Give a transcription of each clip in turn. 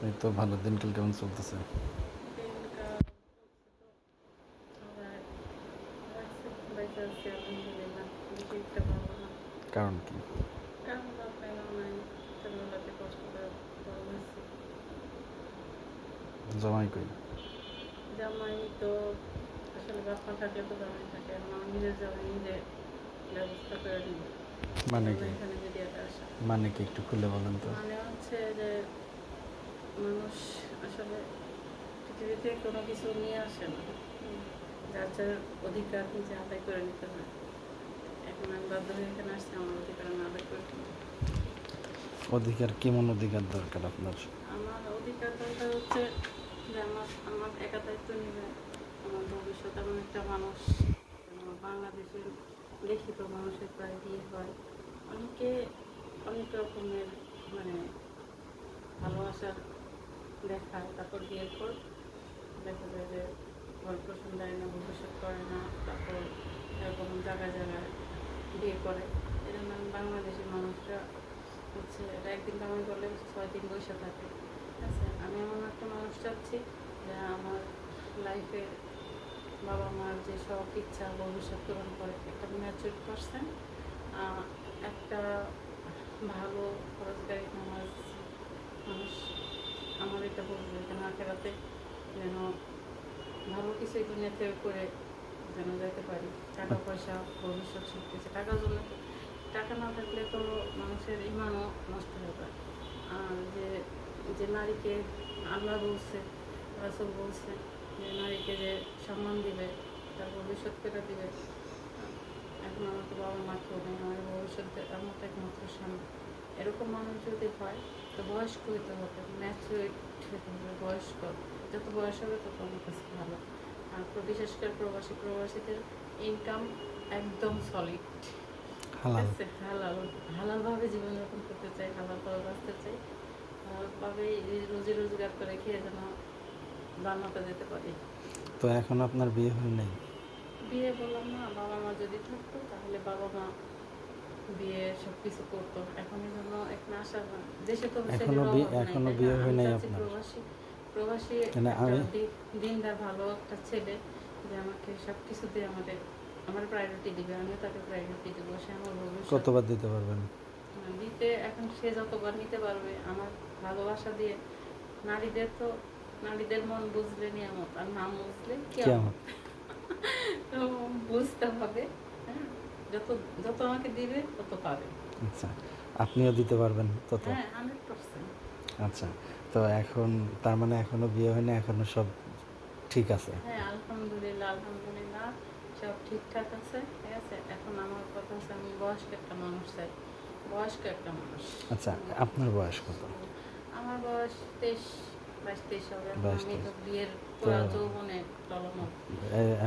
এই তো ভালো দিনকাল কেমন চলতেছে? কারণ কি? জমাই কই? জামাই তো আসলে বাপ মা থাকলে তো জামাই থাকে আমার নিজের জামাই নিজে ব্যবস্থা করে মানে কি? মানে কি একটু খুলে বলেন তো। মানে হচ্ছে যে মানুষ আসলে পৃথিবীতে কোনো কিছু নিয়ে আসে না। যার যার অধিকার নিজে আদায় করে নিতে হয়। এখন আমি বাধ্য হয়ে এখানে আসছি আমার অধিকার আমি আদায় করে। অধিকার কেমন অধিকার দরকার আপনার? আমার অধিকার দরকার হচ্ছে যে আমার আমার একা দায়িত্ব নিবে আমার ভবিষ্যৎ এমন একটা মানুষ বাংলাদেশের লিখিত মানুষের প্রায় বিয়ে হয়। অনেকে অনেক রকমের মানে ভালোবাসার দেখায় তারপর বিয়ের পর দেখা যায় যে ঘর প্রশ্ন দেয় না ভবিষ্যৎ করে না, তারপর এরকম জায়গায় জায়গায় বিয়ে করে। এরকম বাংলাদেশের মানুষরা হচ্ছে এটা একদিন কামাই করলে ছয় দিন বসে থাকে। ঠিক আছে? আমি এমন একটা মানুষ চাচ্ছি যে আমার লাইফে বাবা মার যে সব ইচ্ছা, ভবিষ্যৎ পূরণ করে। একটা ম্যাচুর পার্সন একটা ভালো, রোজগারি নামাজ মানুষ। আমার এটা বলব, যেন আখেরাতে যেন ভালো কিছু দুনিয়াতে করে যেন যেতে পারি। টাকা পয়সা, ভবিষ্যৎ সব কিছু টাকার জন্য টাকা না থাকলে তো মানুষের ইমানও নষ্ট হয়ে যায়। আর যে যে নারীকে আল্লাহ বলছে, রাসুল বলছে, যে নারীকে যে সম্মান দিবে, তার ভবিষ্যৎ করে দিবে, এখন আমার তো বাবা মা কেউ নেই, আমার ভবিষ্যতে আমার তো একমাত্র স্বামী। এরকম মানুষ যদি হয় তো বয়স্ক হইতে হবে ম্যাচুরেট হতে হবে বয়স্ক। যত বয়স হবে তত আমার কাছে ভালো। আর বিশেষ করে প্রবাসী প্রবাসীদের ইনকাম একদম সলিড হালাল। হালাল। হালালভাবে জীবনযাপন করতে চাই হালালভাবে বাঁচতে চাই। হালালভাবে রোজি রোজগার করে খেয়ে যেন জান্নাতে যেতে পারি। তো এখন আপনার বিয়ে হয় নাই? বিয়ে বললাম না বাবা মা যদি থাকতো তাহলে বাবা মা বিয়ে সব কিছু করতো। এখন জন্য এখানে আসা দেশে তো এখনও বিয়ে- এখনও হয় নাই আপনার? প্রবাসী প্রবাসী মানে একটা আমি- দি- দিনদার ভালো একটা ছেলে যে আমাকে সব দিয়ে আমাদের আমার প্রায়োরিটি দিবে আমিও তাকে প্রায়োরিটি দেবো সে আমার ভবিষ্যৎ কতবার দিতে পারবেন দিতে এখন সে যতবার নিতে পারবে আমার ভালোবাসা দিয়ে নারীদের তো নারীদের মন বুঝলে নিয়ামত আর না বুঝলে কেমন তো বুঝতে হবে। যত যত আমাকে দিবে তত পাবে। আচ্ছা আপনিও দিতে পারবেন তত? হ্যাঁ আচ্ছা তো এখন তার মানে এখনও বিয়ে হয় না এখনও সব ঠিক আছে? হ্যাঁ আলহামদুলিল্লাহ আলহামদুলিল্লাহ সব ঠিকঠাক আছে ঠিক আছে? এখন আমার কথা হচ্ছে আমি বয়স্ক একটা মানুষ চাই বয়স্ক একটা মানুষ। আচ্ছা আপনার বয়স কত? আমার বয়স তেইশ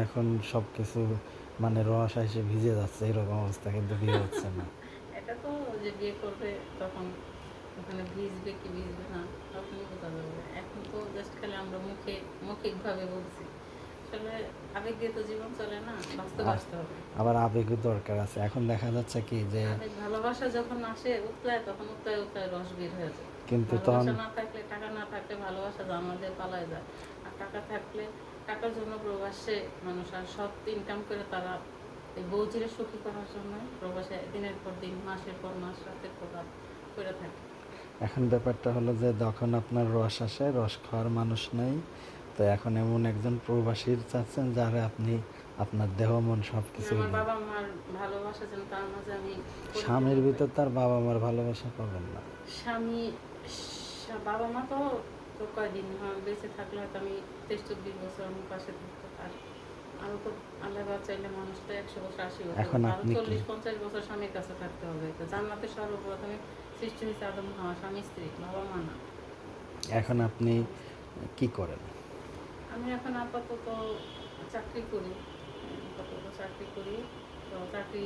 এখন সব কিছু মানে রস এসে ভিজে যাচ্ছে এরকম অবস্থা কিন্তু বিয়ে হচ্ছে না। এটা তো যে বিয়ে করবে তখন ওখানে ভিজবে কি ভিজবে না তখনই বোঝা যাবে। এখন তো জাস্ট খালি আমরা মুখে মৌখিকভাবে বলছি। আসলে আবেগ দিয়ে তো জীবন চলে না বাস্তব আসতে হবে। আবার আবেগও দরকার আছে। এখন দেখা যাচ্ছে কি যে ভালোবাসা যখন আসে উতলায় তখন উতলায় উতলায় রস বের হয়ে যায়। কিন্তু তখন না থাকলে টাকা না থাকলে ভালোবাসা জানা দিয়ে পালায় যায়। আর টাকা থাকলে টাকার জন্য প্রবাসে মানুষ আর সব ইনকাম করে তারা এই বৌচিরে সুখী করার জন্য প্রবাসে দিনের পর দিন মাসের পর মাস রাতের পর রাত করে থাকে। এখন ব্যাপারটা হলো যে যখন আপনার রস আসে রস খাওয়ার মানুষ নেই তো এখন এমন একজন প্রবাসীর চাচ্ছেন যারা আপনি আপনার দেহ মন সব কিছু বাবা মার ভালোবাসা যেন তার মাঝে আমি স্বামীর। ভিতর তার বাবা মার ভালোবাসা পাবেন না। স্বামী বাবা মা তো তো কয়দিন বেঁচে থাকলে হয়তো আমি তেইশ চব্বিশ বছর আমার পাশে থাকতো আর আরও তো আল্লাহ চাইলে মানুষ তো একশো বছর আশি বছর এখন আরও চল্লিশ পঞ্চাশ বছর স্বামীর কাছে থাকতে হবে। তো জান্নাতে সর্বপ্রথমে সৃষ্টি হয়েছে আদম হাওয়া স্বামী স্ত্রী বাবা মা না এখন আপনি কি করেন? আমি এখন আপাতত চাকরি করি। আপাতত চাকরি করি। তো চাকরি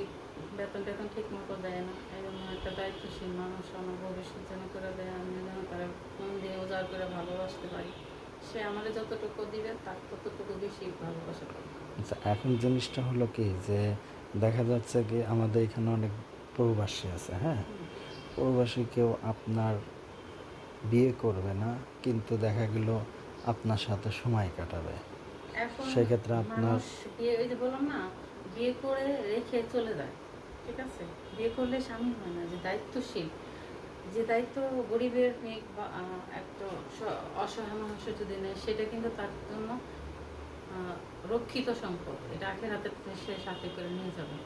বেতন টেতন ঠিক মতো দেয় না। এই জন্য একটা দায়িত্বশীল মানুষ আমার ভবিষ্যৎ যেন করে দেয় আমি যেন তারা করে ভালোবাসতে পারি সে আমাদের যতটুকু দিবে তার ততটুকু বেশি ভালোবাসা পাবে আচ্ছা এখন জিনিসটা হলো কি যে দেখা যাচ্ছে কি আমাদের এখানে অনেক প্রবাসী আছে হ্যাঁ? প্রবাসী কেউ আপনার বিয়ে করবে না কিন্তু দেখা গেল আপনার সাথে সময় কাটাবে। সেক্ষেত্রে আপনার- বিয়ে ওই যে বললাম না বিয়ে করে রেখে চলে যায় ঠিক আছে? বিয়ে করলে স্বামী হয় না যে দায়িত্বশীল। যে দায়িত্ব গরিবের মেয়ে বা একটা অসহায় মানুষের যদি নেয় সেটা কিন্তু তার জন্য রক্ষিত সম্পদ। এটা আখের হাতে সে সাথে করে নিয়ে যাবে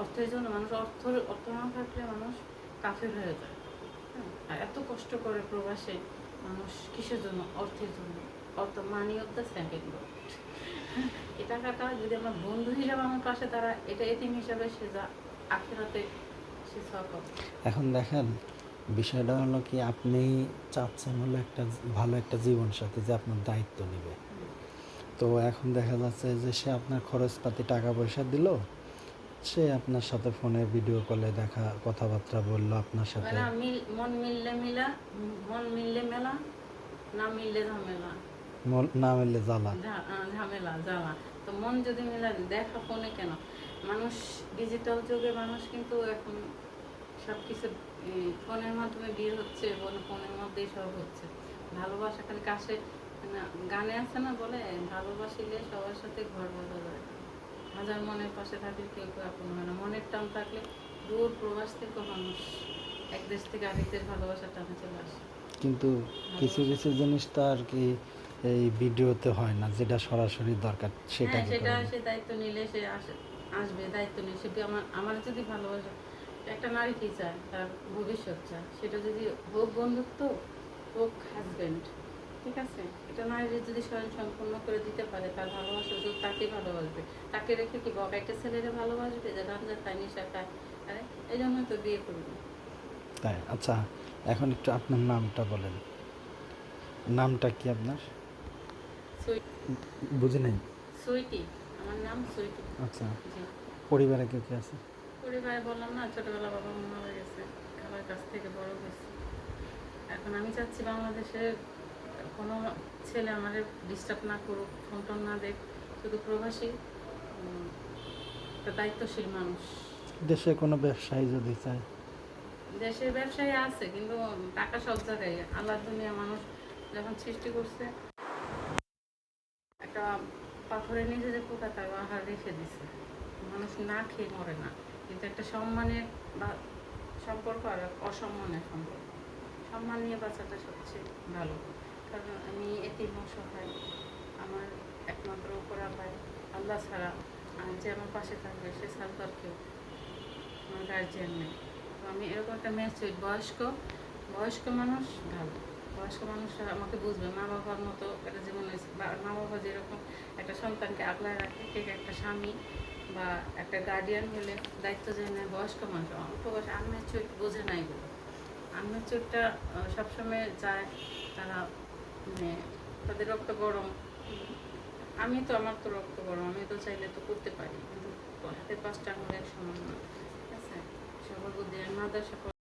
অর্থের জন্য মানুষ অর্থ অর্থ না থাকলে মানুষ কাফের হয়ে যায়। হ্যাঁ, আর এত কষ্ট করে প্রবাসে মানুষ কিসের জন্য? অর্থের জন্য। অর্থ মানি অফ দ্য সেকেন্ড এই টাকাটা যদি আমার বন্ধু হিসাবে আমার পাশে তারা এটা এতিম হিসাবে সে যা আখেরাতে সে সব। এখন দেখেন বিষয়টা হলো কি আপনি চাচ্ছেন হলো একটা ভালো একটা জীবন সাথী যে আপনার দায়িত্ব নেবে। তো এখন দেখা যাচ্ছে যে সে আপনার খরচপাতি টাকা পয়সা দিল সে আপনার সাথে ফোনে ভিডিও কলে দেখা কথাবার্তা বলল আপনার সাথে। মানে মিল মন মিললে মিলা মন মিললে মেলা না মিললে ঝামেলা। মল- না মিললে জ্বালা। ঝামেলা জ্বালা। তো মন যদি মিলা দেখা ফোনে কেন? মানুষ ডিজিটাল যুগে মানুষ কিন্তু এখন সব কিছু ফোনের মাধ্যমে বিয়ে হচ্ছে এবং ফোনের মধ্যেই সব হচ্ছে। ভালোবাসা খালি কাছে গানে আছে না বলে ভালোবাসিলে সবার সাথে ঘর বাঁধা যায় হাজার মনের পাশে থাকলে কেউ কেউ আপন হয় না। মনের টান থাকলে দূর প্রবাস থেকে মানুষ এক দেশ থেকে আরেক দেশ ভালোবাসার টানে চলে আসে। কিন্তু কিছু কিছু জিনিস তো আর কি এই ভিডিওতে হয় না যেটা সরাসরি দরকার সেটা হ্যাঁ সেটা সে দায়িত্ব নিলে সে আসবে দায়িত্ব নিয়ে সে আমার আমার যদি ভালোবাসে একটা নারী কি চায় তার ভবিষ্যৎ চায় সেটা যদি হোক বন্ধুত্ব হোক হাজবেন্ড ঠিক আছে? এটা নারী যদি স্বয়ং সম্পূর্ণ করে দিতে পারে তার ভালোবাসা যদি তাকে ভালোবাসবে। তাকে রেখে কি বক একটা ছেলেরে ভালোবাসবে যে গাঞ্জা খায় নেশা খায় আরে এই জন্যই তো বিয়ে করবে। তাই? আচ্ছা এখন একটু আপনার নামটা বলেন। নামটা কি আপনার? বুঝি নাই। সুইটি। আমার নাম সুইটি। আচ্ছা। পরিবারে কে কে আছে? পরিবারে বললাম না ছোটবেলা বাবা মা মারা গেছে খাবার কাছ থেকে বড় হয়েছে। এখন আমি চাচ্ছি বাংলাদেশে কোনো ছেলে আমাদের ডিস্টার্ব না করুক ফোন টোন না দেখ শুধু প্রবাসী দায়িত্বশীল মানুষ। দেশে কোনো ব্যবসায়ী যদি চায়? দেশের ব্যবসায়ী আছে কিন্তু টাকা সব জায়গায় আল্লাহ দুনিয়া মানুষ যখন সৃষ্টি করছে একটা পাথরের নিচে যে পোকা তার আহার রেখে দিছে। মানুষ না খেয়ে মরে না। কিন্তু একটা সম্মানের বা সম্পর্ক আর অসম্মানের সম্পর্ক। সম্মান নিয়ে বাঁচাটা সবচেয়ে ভালো। কারণ আমি এতিম অসহায়। আমার একমাত্র করা ভাই, আল্লাহ ছাড়া আর যে আমার পাশে থাকবে সে ছাড়া তো আর কেউ আমার গার্জিয়ান নেই। তো আমি এরকম একটা মেসেজ বয়স্ক বয়স্ক মানুষ ভালো। বয়স্ক মানুষরা আমাকে বুঝবে। মা বাবার মতো একটা জীবন মা বাবা যেরকম একটা সন্তানকে আগলায় রাখে, ঠিক একটা স্বামী বা একটা গার্ডিয়ান হলে দায়িত্ব যে নেয়, বয়স্ক মানুষ, অল্প বয়সে আমের চোট বোঝে নাই বলে। আমের চোটটা সবসময় যায়, তারা মানে তাদের রক্ত গরম। আমি তো, আমার তো রক্ত গরম, আমি তো চাইলে তো করতে পারি। কিন্তু হাতের পাঁচটা আঙুল এক সমান না। ঠিক আছে? সবার বুদ্ধি মাদার